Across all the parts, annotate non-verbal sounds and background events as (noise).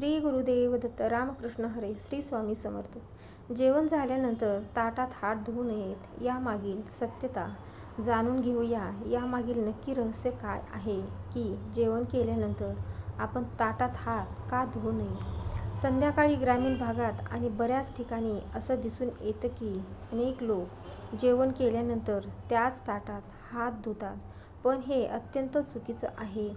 श्री गुरुदेव दत्त रामकृष्ण हरे श्री स्वामी समर्थ. जेवण झाल्यानंतर ताटात हात धुवू नयेत यामागील सत्यता जाणून घेऊया. यामागील नक्की रहस्य काय आहे की जेवण केल्यानंतर आपण ताटात हात का धुवू नये? संध्याकाळी ग्रामीण भागात आणि बऱ्याच ठिकाणी असं दिसून येतं की अनेक लोक जेवण केल्यानंतर त्याच ताटात हात धुतात. पण हे अत्यंत चुकीचं आहे.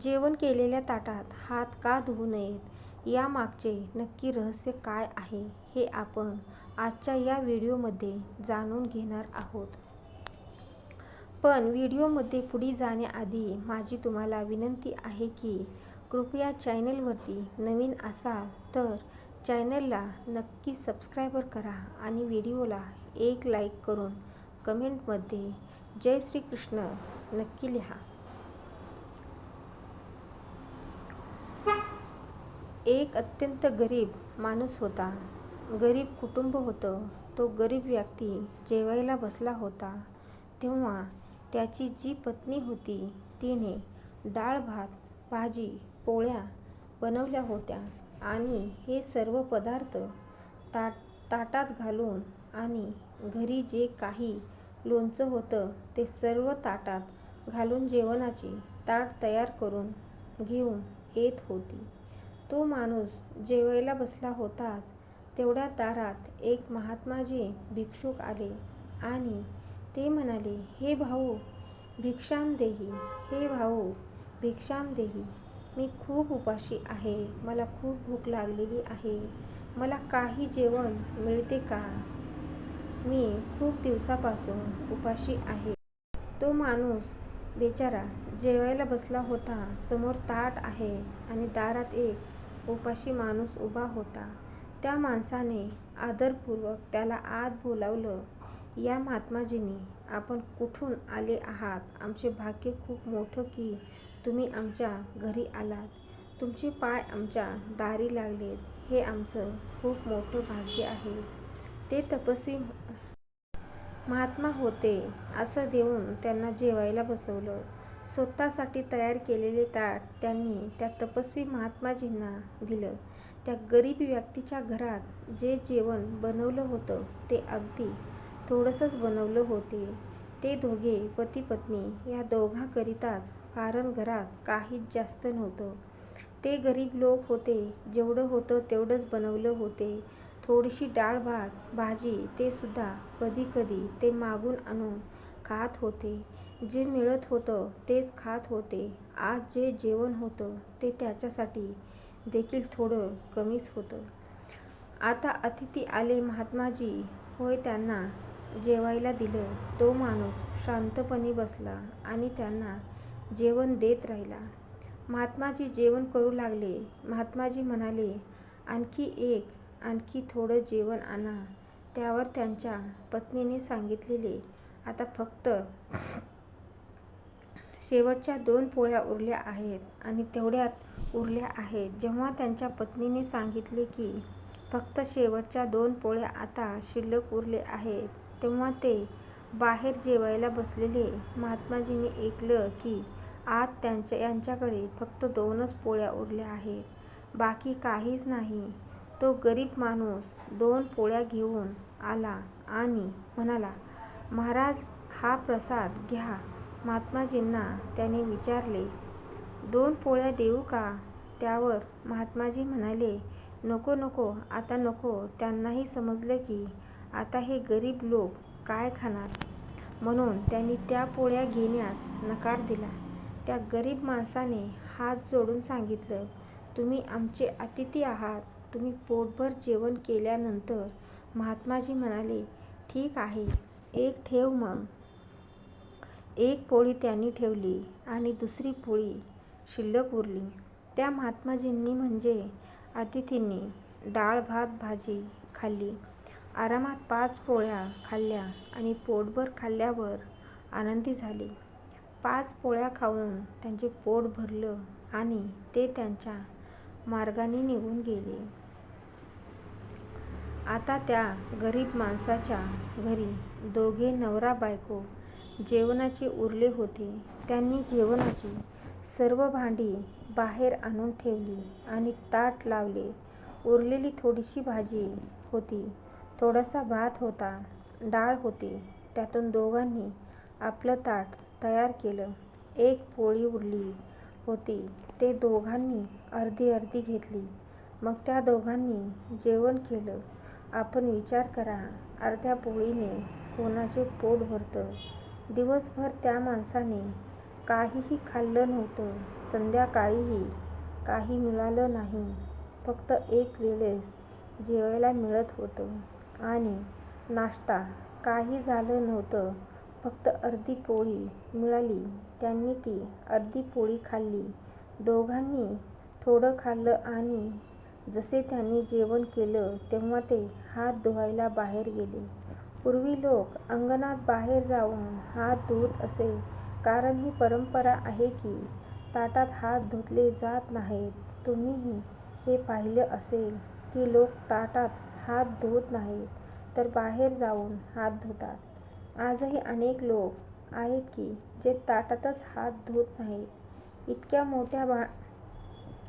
जेवण केलेल्या ताटात हात का धुवू नयेत? यामागचे नक्की रहस्य काय आहे हे आपण आजच्या या व्हिडिओमध्ये जाणून घेणार आहोत. पण व्हिडिओमध्ये पुढे जाण्याआधी माझी तुम्हाला विनंती आहे की कृपया चॅनलवरती नवीन असाल तर चॅनलला नक्की सबस्क्रायबर करा आणि व्हिडिओला एक लाईक करून कमेंटमध्ये जय श्रीकृष्ण नक्की लिहा. एक अत्यंत गरीब माणूस होता. गरीब कुटुंब होतं. तो गरीब व्यक्ती जेवायला बसला होता. तेव्हा त्याची जी पत्नी होती तिने डाळ भात भाजी पोळ्या बनवल्या होत्या आणि हे सर्व पदार्थ ताट ताटात घालून आणि घरी जे काही लोणचं होतं ते सर्व ताटात घालून जेवणाची ताट तयार करून घेऊन येत होती. तो माणूस जेवायला बसला होताच. तेवढ्या दारात एक महात्माजी भिक्षुक आले आणि ते म्हणाले हे भाऊ भिक्षाम देही. हे भाऊ भिक्षाम देही. मी खूप उपाशी आहे. मला खूप भूक लागलेली आहे. मला काही जेवण मिळते का? मी खूप दिवसापासून उपाशी आहे. तो माणूस बेचारा जेवायला बसला होता. समोर ताट आहे आणि दारात एक उपाशी माणूस उभा होता. त्या माणसाने आदरपूर्वक त्याला आत बोलावलं या महात्माजींनी आपण कुठून आले आहात? आमचे भाग्य खूप मोठं की तुम्ही आमच्या घरी आलात. तुमचे पाय आमच्या दारी लागलेत. हे आमचं खूप मोठं भाग्य आहे. ते तपस्वी महात्मा होते असं देऊन त्यांना जेवायला बसवलं. स्वतःसाठी तयार केलेले ताट त्यांनी त्या तपस्वी महात्माजींना दिलं. त्या गरीब व्यक्तीच्या घरात जे जेवण बनवलं होतं ते अगदी थोडंसंच बनवलं होते. ते दोघे पती पत्नी या दोघांकरिताच कारण घरात काहीच जास्त नव्हतं. ते गरीब लोक होते जेवढं होतं तेवढंच बनवलं होते. थोडीशी डाळ भात भाजी ते सुद्धा कधी कधी ते मागून आणून खात होते. जे मिळत होतं तेच खात होते. आज जे जेवण होतं ते त्याच्यासाठी देखील थोडं कमीच होतं. आता अतिथी आले महात्माजी. होय त्यांना जेवायला दिलं. तो माणूस शांतपणे बसला आणि त्यांना जेवण देत राहिला. महात्माजी जेवण करू लागले. महात्माजी म्हणाले आणखी एक आणखी थोडं जेवण आणा. त्यावर त्यांच्या पत्नीने सांगितलेले आता फक्त शेवटच्या दोन पोळ्या उरल्या आहेत आणि तेवढ्यात उरल्या आहेत. जेव्हा त्यांच्या पत्नीने सांगितले की फक्त शेवटच्या दोन पोळ्या आता शिल्लक उरले आहेत तेव्हा ते बाहेर जेवायला बसलेले. महात्माजींनी ऐकलं की आत त्यांच्या यांच्याकडे फक्त दोनच पोळ्या उरल्या आहेत. बाकी काहीच नाही. तो गरीब माणूस दोन पोळ्या घेऊन आला आणि म्हणाला महाराज हा प्रसाद घ्या. महात्माजींना त्याने विचारले दोन पोळ्या देऊ का? त्यावर महात्माजी म्हणाले नको नको आता नको. त्यांनाही समजलं की आता हे गरीब लोक काय खाणार? म्हणून त्यांनी त्या पोळ्या घेण्यास नकार दिला. त्या गरीब माणसाने हात जोडून सांगितलं तुम्ही आमचे अतिथी आहात. तुम्ही पोटभर जेवण केल्यानंतर महात्माजी म्हणाले ठीक आहे. एक ठेव मग. एक पोळी त्यांनी ठेवली आणि दुसरी पोळी शिल्लक उरली. त्या महात्माजींनी म्हणजे अतिथींनी डाळ भात भाजी खाल्ली. आरामात पाच पोळ्या खाल्ल्या आणि पोटभर खाल्ल्यावर आनंदी झाले. पाच पोळ्या खाऊन त्यांचे पोट भरलं आणि ते त्यांच्या मार्गाने निघून गेले. आता त्या गरीब माणसाच्या घरी दोघे नवरा बायको जेवणाचे उरले होते त्यांनी जेवणाची सर्व भांडी बाहेर आणून ठेवली आणि ताट लावले. उरलेली थोडीशी भाजी होती. थोडासा भात होता. डाळ होती. त्यातून दोघांनी आपलं ताट तयार केलं. एक पोळी उरली होती. ते दोघांनी अर्धी अर्धी घेतली. मग त्या दोघांनी जेवण केलं. आपण विचार करा, अर्ध्या पोळीने कोणाचे पोट भरतं? दिवसभर त्या माणसाने काहीही खाल्लं नव्हतं. संध्याकाळीही काही मिळालं नाही. फक्त एक वेळेस जेवायला मिळत होतं. आणि नाश्ता काही झालं नव्हतं. फक्त अर्धी पोळी मिळाली. त्यांनी ती अर्धी पोळी खाल्ली. दोघांनी थोडं खाल्लं आणि जसे त्यांनी जेवण केलं तेव्हा ते हात धुवायला बाहेर गेले. पूर्वी लोक अंगणात बाहेर जाऊन हात धुत असे कारण ही परंपरा आहे की ताटात हात धुतले जात नाहीत. तुम्हीही हे पाहिलं असेल की लोक ताटात हात धुत नाहीत, तर बाहेर जाऊन हात धुतात. आजही अनेक लोक आहेत की जे ताटातच हात धुत नाहीत. इतक्या मोठ्या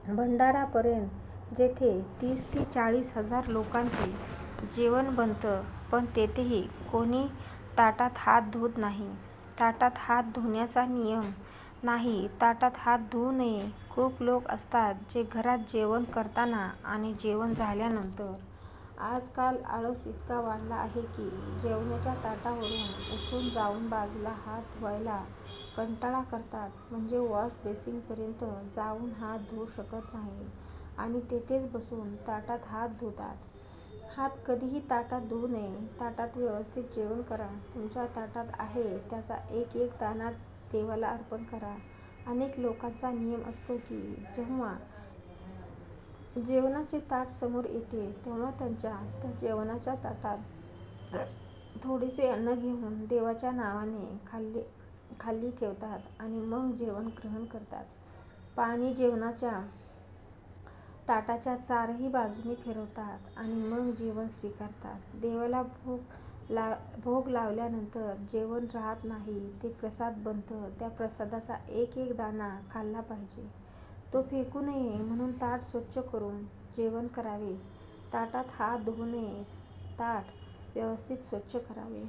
भंडारापर्यंत जेथे तीस ते चाळीस हजार लोकांचे जेवण बनतं पण तेथेही कोणी ताटात हात धुत नाही. ताटात हात धुण्याचा नियम नाही ताटात हात धुवू नये खूप लोक असतात जे घरात जेवण करताना आणि जेवण झाल्यानंतर. आजकाल आळस इतका वाढला आहे की जेवणाच्या ताटावरून उठून जाऊन बाजूला हात धुवायला कंटाळा करतात. म्हणजे वॉश बेसिनपर्यंत जाऊन हात धुवू शकत नाहीत आणि तेथेच बसून ताटात हात धुतात. हात कधीही ताटात धुवू नये. ताटात व्यवस्थित जेवण करा. तुमच्या ताटात आहे त्याचा एक एक दाना देवाला अर्पण करा. अनेक लोकांचा नियम असतो की जेव्हा जेवणाचे ताट समोर येते तेव्हा त्यांच्या त्या जेवणाच्या ताटात थोडेसे अन्न घेऊन देवाच्या नावाने खाली ठेवतात आणि मग जेवण ग्रहण करतात. पाणी जेवणाच्या ताटाच्या चारही बाजूंनी फिरवतात आणि मग जेवण स्वीकारतात. देवाला भोग लावल्यानंतर जेवण राहत नाही ते प्रसाद बनतं. त्या प्रसादाचा एक एक दाणा खाल्ला पाहिजे. तो फेकू नये म्हणून ताट स्वच्छ करून जेवण करावे. ताटात हात धुवू नयेत. ताट व्यवस्थित स्वच्छ करावे.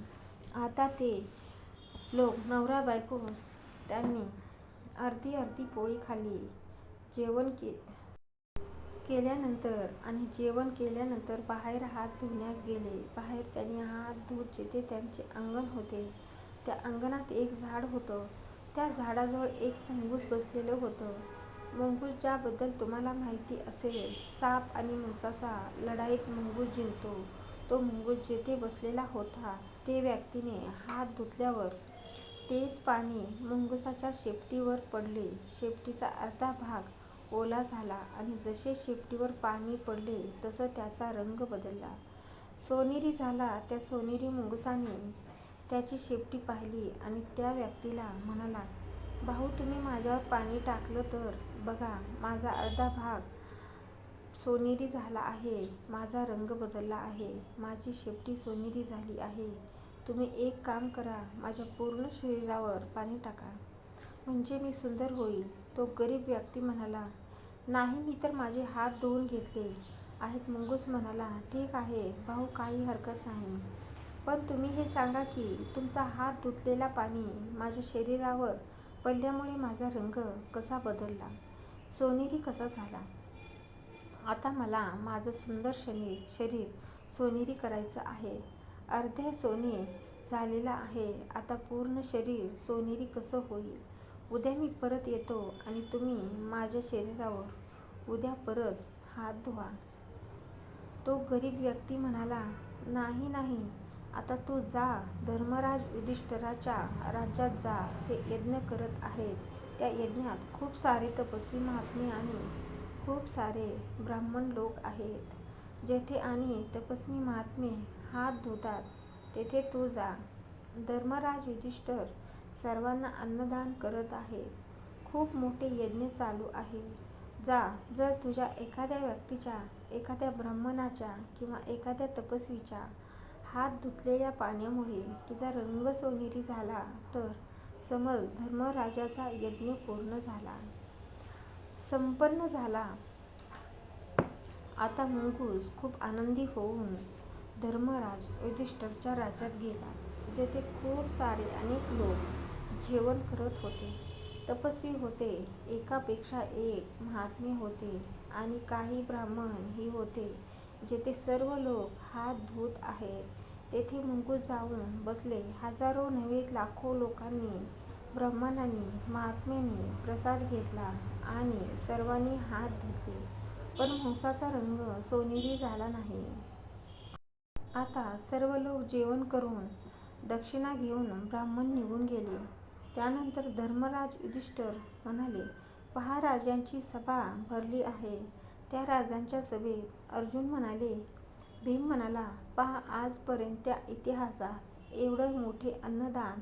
आता ते लोक नवरा बायको त्यांनी अर्धी अर्धी पोळी खाल्ली. जेवण के केल्यानंतर आणि जेवण केल्यानंतर बाहेर हात धुण्यास गेले. बाहेर त्यांनी हात धुत जिथे त्यांचे अंगण होते त्या अंगणात एक झाड होतं. त्या झाडाजवळ एक मुंगूस बसलेलं होतं. मुंगूस ज्याबद्दल तुम्हाला माहिती असेल. साप आणि मुंसाचा लढाईत मुंगूस जिंकतो. तो मुंगूस जेथे बसलेला होता ते व्यक्तीने हात धुतल्यावर तेच पाणी मुंगसाच्या शेपटीवर पडले. शेपटीचा अर्धा भाग ओला झाला आणि जसे शेपटीवर पाणी पडले तसं त्याचा रंग बदलला. सोनेरी झाला. त्या सोनेरी मुंगसाने त्याची शेपटी पाहिली आणि त्या व्यक्तीला म्हणाला, भाऊ तुम्ही माझ्यावर पाणी टाकलं तर बघा माझा अर्धा भाग सोनेरी झाला आहे. माझा रंग बदलला आहे. माझी शेपटी सोनेरी झाली आहे. तुम्ही एक काम करा माझ्या पूर्ण शरीरावर पाणी टाका. म्हणजे मी सुंदर होईल तो गरीब व्यक्ती म्हणाला, नाही मी तर माझे हात धुवून घेतले आहेत. मुंगूस म्हणाला, ठीक आहे भाऊ काही हरकत नाही. पण तुम्ही हे सांगा की तुमचा हात धुतलेला पाणी माझ्या शरीरावर पडल्यामुळे माझा रंग कसा बदलला? सोनेरी कसा झाला? आता मला माझं सुंदर शरीर सोनेरी करायचं आहे. अर्धे सोने झालेलं आहे. आता पूर्ण शरीर सोनेरी कसं होईल? उद्या मी परत येतो आणि तुम्ही माझ्या शरीरावर उद्या परत हात धुवा. तो गरीब व्यक्ती म्हणाला, नाही नाही आता तू जा. धर्मराज युधिष्ठराच्या राज्यात जा. ते यज्ञ करत आहेत. त्या यज्ञात खूप सारे तपस्वी महात्मे आणि खूप सारे ब्राह्मण लोक आहेत. जेथे आणि तपस्वी महात्मे हात धुतात तेथे तू जा. धर्मराज युधिष्ठिर सर्वांना अन्नदान करत आहे खूप मोठे यज्ञ चालू आहे. जा. जर तुझ्या एखाद्या व्यक्तीच्या, एखाद्या ब्राह्मणाच्या किंवा एखाद्या तपस्वीच्या हात धुतलेल्या पाण्यामुळे तुझा रंग सोनेरी झाला तर समज धर्मराजाचा यज्ञ पूर्ण झाला. संपन्न झाला. आता मुंगूस खूप आनंदी होऊन धर्मराज युधिष्ठरच्या राज्यात गेला. जेथे खूप सारे अनेक लोक जेवण करत होते. तपस्वी होते, एकापेक्षा एक महात्मे होते आणि काही ब्राह्मण ही होते. जेथे सर्व लोक हात धुत आहेत, तेथे मुंगूस जाऊन बसले. हजारो नव्हे लाखो लोकांनी, ब्राह्मणांनी, महात्म्यांनी प्रसाद घेतला आणि सर्वांनी हात धुतले, पण मांसाचा रंग सोनेरी झाला नाही. आता सर्व लोक जेवण करून दक्षिणा घेऊन ब्राह्मण निघून गेले. त्यानंतर धर्मराज युधिष्ठर म्हणाले, पहा राजांची सभा भरली आहे. त्या राजांच्या सभेत अर्जुन म्हणाले. भीम म्हणाला, पहा आजपर्यंतच्या इतिहासात एवढं मोठे अन्नदान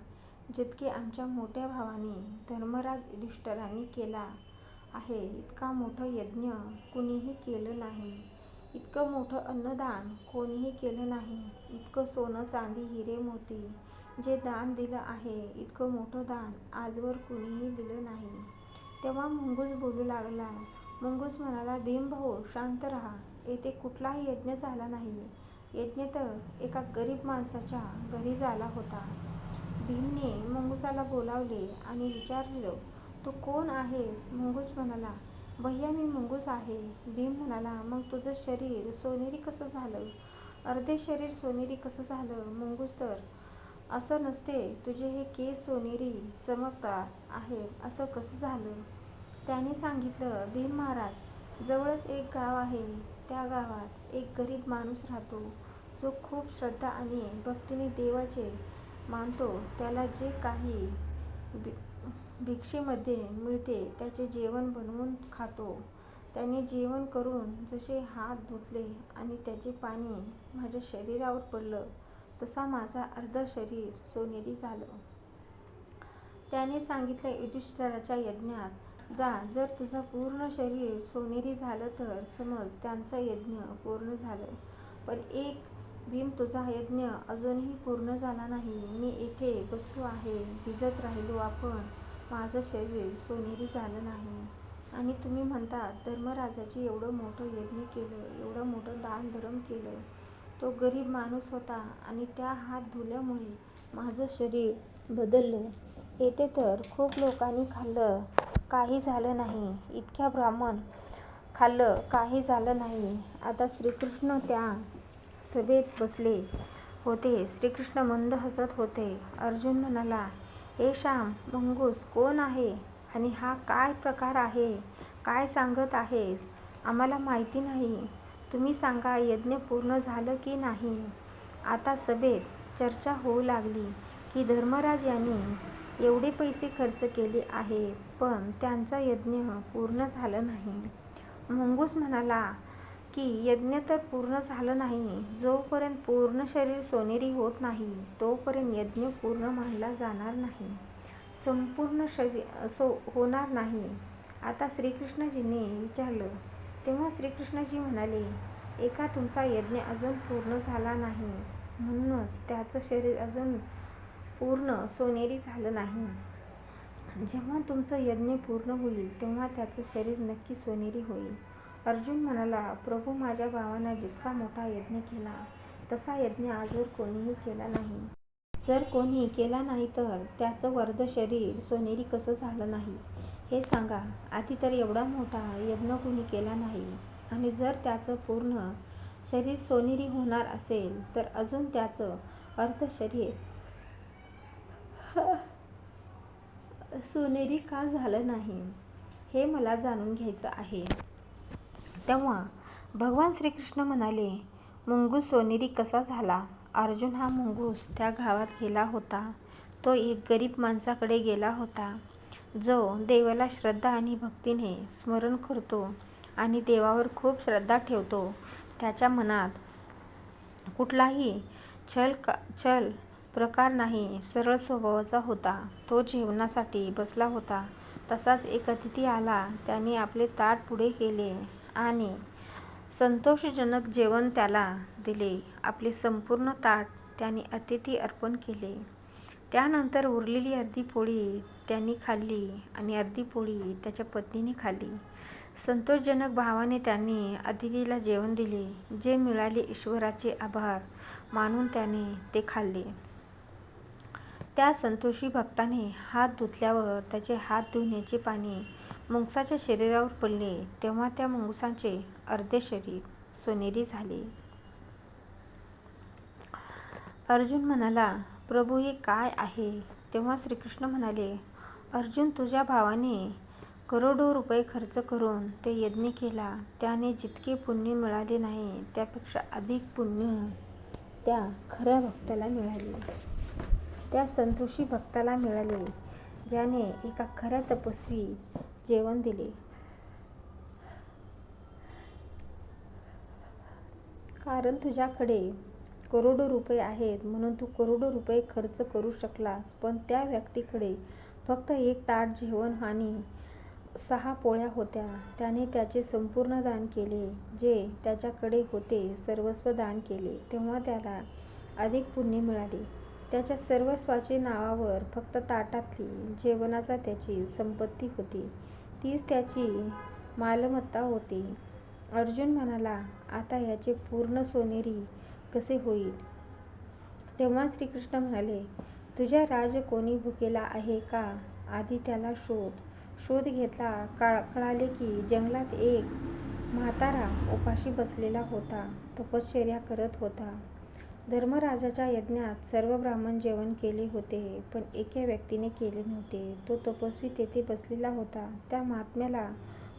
जितके आमच्या मोठ्या भावाने धर्मराज युधिष्ठरांनी केला आहे इतका मोठं यज्ञ कुणीही केलं नाही. इतकं मोठं अन्नदान कोणीही केलं नाही. इतकं सोनं चांदी हिरे मोती जे दान दिलं आहे इतकं मोठं दान आजवर कुणीही दिलं नाही. तेव्हा मुंगूस बोलू लागला. मुंगूस म्हणाला, भीमभाऊ शांत रहा. येथे कुठलाही यज्ञ झाला नाही. यज्ञ तर एका गरीब माणसाच्या घरी झाला होता. भीमने मुंगूसाला बोलावले आणि विचारलं, तू कोण आहेस? मुंगूस म्हणाला, भैया मी मुंगूस आहे. भीम म्हणाला, मग तुझं शरीर सोनेरी कसं झालं? अर्धे शरीर सोनेरी कसं झालं? मुंगूस तर असं नसते. तुझे हे केस सोनेरी चमकत आहेत असं कसं झालं? त्याने सांगितलं, भीम महाराज, जवळच एक गाव आहे. त्या गावात एक गरीब माणूस राहतो. जो खूप श्रद्धा आणि भक्तीने देवाचे मानतो. त्याला जे काही भिक्षेमध्ये मिळते त्याचे जेवण बनवून खातो. त्याने जेवण करून जसे हात धुतले आणि त्याचे पाणी माझ्या शरीरावर पडलं तसा माझा अर्धं शरीर सोनेरी झालं. त्याने सांगितलं, युधिष्ठराच्या यज्ञात जा. जर तुझं पूर्ण शरीर सोनेरी झालं तर समज त्यांचं यज्ञ पूर्ण झालं. पण एक भीम, तुझा यज्ञ अजूनही पूर्ण झाला नाही. मी येथे बसलो आहे, भिजत राहिलो आपण माझं शरीर सोनेरी झालं नाही. आणि तुम्ही म्हणतात धर्मराजाची एवढं मोठं यज्ञ केलं, एवढं मोठं दान धर्म केलं. तो गरीब माणूस होता आणि त्या हात धुल्यामुळे माझं शरीर बदललं. येथे तर खूप लोकांनी खाल्लं काही झालं नाही. इतक्या ब्राह्मण खाल्लं काही झालं नाही. आता श्रीकृष्ण त्या सभेत बसले होते. श्रीकृष्ण मंद हसत होते. अर्जुन म्हणाला, हे श्याम, मंगूस कोण आहे आणि हा काय प्रकार आहे? काय सांगत आहेस? आम्हाला माहिती नाही. तुम्ही सांगा यज्ञ पूर्ण झालं की नाही? आता सभेत चर्चा होऊ लागली की धर्मराज यांनी एवढे पैसे खर्च केले आहेत पण त्यांचा यज्ञ पूर्ण झालं नाही. मुंगूस म्हणाला की यज्ञ तर पूर्ण झालं नाही. जोपर्यंत पूर्ण शरीर सोनेरी होत नाही तोपर्यंत यज्ञ पूर्ण मानला जाणार नाही. संपूर्ण होणार नाही. आता श्रीकृष्णजींनी विचारलं तेव्हा श्रीकृष्णजी म्हणाले, एका तुमचा यज्ञ अजून पूर्ण झाला नाही म्हणूनच त्याचं शरीर अजून पूर्ण सोनेरी झालं नाही. जेव्हा तुमचं यज्ञ पूर्ण होईल तेव्हा त्याचं शरीर नक्की सोनेरी होईल. अर्जुन म्हणाला, प्रभू माझ्या भावानं जितका मोठा यज्ञ केला तसा यज्ञ आजवर कोणीही केला नाही. जर कोणी केला नाही तर त्याचं वर्ध शरीर सोनेरी कसं झालं नाही हे सांगा. आधी तर एवढा मोठा यज्ञ कुणी केला नाही आणि जर त्याचं पूर्ण शरीर सोनेरी होणार असेल तर अजून त्याचं अर्थ शरीर (laughs) सोनेरी का झालं नाही हे मला जाणून घ्यायचं आहे. तेव्हा भगवान श्रीकृष्ण म्हणाले, मुंगूस सोनेरी कसा झाला? अर्जुन हा मुंगूस त्या गावात गेला होता. तो एक गरीब माणसाकडे गेला होता. जो देवाला श्रद्धा आणि भक्तीने स्मरण करतो आणि देवावर खूप श्रद्धा ठेवतो. त्याच्या मनात कुठलाही छल का छल प्रकार नाही. सरळ स्वभावाचा होता. तो जेवणासाठी बसला होता. तसाच एक अतिथी आला. त्याने आपले ताट पुढे केले आणि संतोषजनक जेवण त्याला दिले. आपले संपूर्ण ताट त्याने अतिथी अर्पण केले. त्यानंतर उरलेली अर्धी पोळी त्यांनी खाल्ली आणि अर्धी पोळी त्याच्या पत्नीने खाल्ली. संतोषजनक भावाने त्यांनी अतिथीला जेवण दिले. जे मिळाले ईश्वराचे आभार मानून त्याने ते खाल्ले. त्या संतोषी भक्ताने हात धुतल्यावर त्याचे हात धुण्याचे पाणी मुंगसाच्या शरीरावर पडले तेव्हा त्या मुंगसाचे अर्धे शरीर सोनेरी झाले. अर्जुन म्हणाला, प्रभू हे काय आहे? तेव्हा श्रीकृष्ण म्हणाले, अर्जुन तुझ्या भावाने करोडो रुपये खर्च करून ते यज्ञ केला. त्याने जितके पुण्य मिळाले नाही त्यापेक्षा अधिक पुण्य त्या खऱ्या भक्ताला मिळाले. त्या संतोषी भक्ताला मिळाले ज्याने एका खऱ्या तपस्वी जेवण दिले. कारण तुझ्याकडे करोडो रुपये आहेत म्हणून तू करोडो रुपये खर्च करू शकलास. पण त्या व्यक्तीकडे फक्त एक ताट जेवण आणि सहा पोळ्या होत्या. त्याने त्याचे संपूर्ण दान केले. जे त्याच्याकडे होते सर्वस्व दान केले तेव्हा त्याला अधिक पुण्य मिळाले. त्याच्या सर्वस्वाचे नावावर फक्त ताटातली जेवणाचा त्याची संपत्ती होती तीच त्याची मालमत्ता होती. अर्जुन म्हणाला, आता याचे पूर्ण सोनेरी कसे होईल? तेव्हा श्रीकृष्ण म्हणाले, तुझ्या राज कोणी भुकेला आहे का? आधी त्याला शोध. शोध घेतला. का कळाले की जंगलात एक म्हातारा उपाशी बसलेला होता. तपश्चर्या करत होता. धर्मराजाच्या यज्ञात सर्व ब्राह्मण जेवण केले होते पण एका व्यक्तीने केले नव्हते. तो तपस्वी तेथे बसलेला होता. त्या महात्म्याला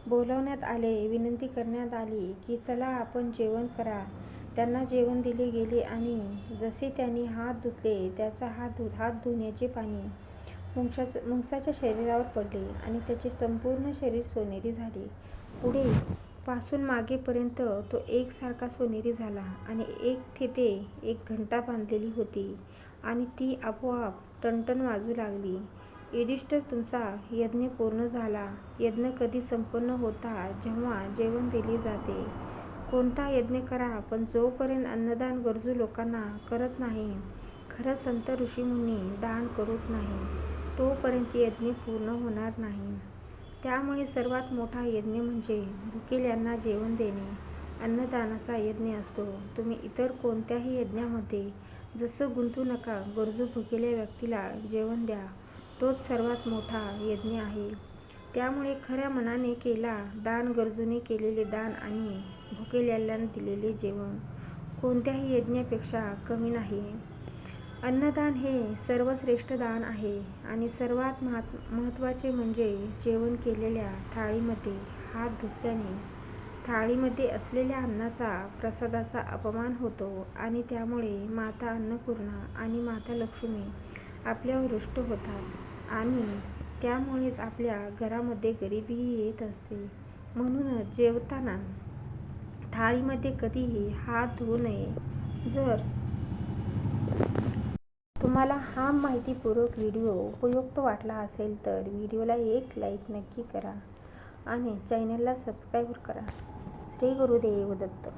बोलावण्यात आले. विनंती करण्यात आली की चला आपण जेवण करा. त्यांना जेवण दिले गेले आणि जसे त्यांनी हात धुतले त्याचा हात धु हात धुण्याचे पाणी मुंगसाच्या शरीरावर पडले आणि त्याचे संपूर्ण शरीर सोनेरी झाले. पुढे पासून मागेपर्यंत तो एकसारखा सोनेरी झाला. आणि एक तेथे एक घंटा बांधलेली होती आणि ती आपोआप टणटण वाजू लागली. युधिष्ठर तुमचा यज्ञ पूर्ण झाला. यज्ञ कधी संपन्न होता जेव्हा जेवण दिले जाते. कोणता यज्ञ करा पण जोपर्यंत अन्नदान गरजू लोकांना करत नाही खरं संत ऋषीमुनी दान करत नाही तोपर्यंत यज्ञ पूर्ण होणार नाही. त्यामुळे सर्वात मोठा यज्ञ म्हणजे भुकेल्यांना जेवण देणे अन्नदानाचा यज्ञ असतो. तुम्ही इतर कोणत्याही यज्ञामध्ये जसं गुंतू नका. गरजू भुकेल्या व्यक्तीला जेवण द्या तोच सर्वात मोठा यज्ञ आहे. त्यामुळे खऱ्या मनाने केला दान गरजूने केलेले दान आणि भुकेल्यांना दिलेले जेवण कोणत्याही यज्ञापेक्षा कमी नाही. अन्नदान हे सर्वश्रेष्ठ दान आहे. आणि सर्वात महत्त्वाचे म्हणजे जेवण केलेल्या थाळीमध्ये हात धुतल्याने थाळीमध्ये असलेल्या अन्नाचा प्रसादाचा अपमान होतो आणि त्यामुळे माता अन्नपूर्णा आणि माता लक्ष्मी आपल्यावर रुष्ट होतात आणि त्यामुळेच आपल्या घरामध्ये गरिबीही येत असते. म्हणूनच जेवताना थाळीमध्ये कधीही हात धुवू नये. जर तुम्हाला हा माहितीपूर्वक व्हिडिओ उपयुक्त वाटला असेल तर व्हिडिओला एक लाईक नक्की करा आणि चॅनलला सबस्क्राईब करा. श्री गुरुदेव दत्त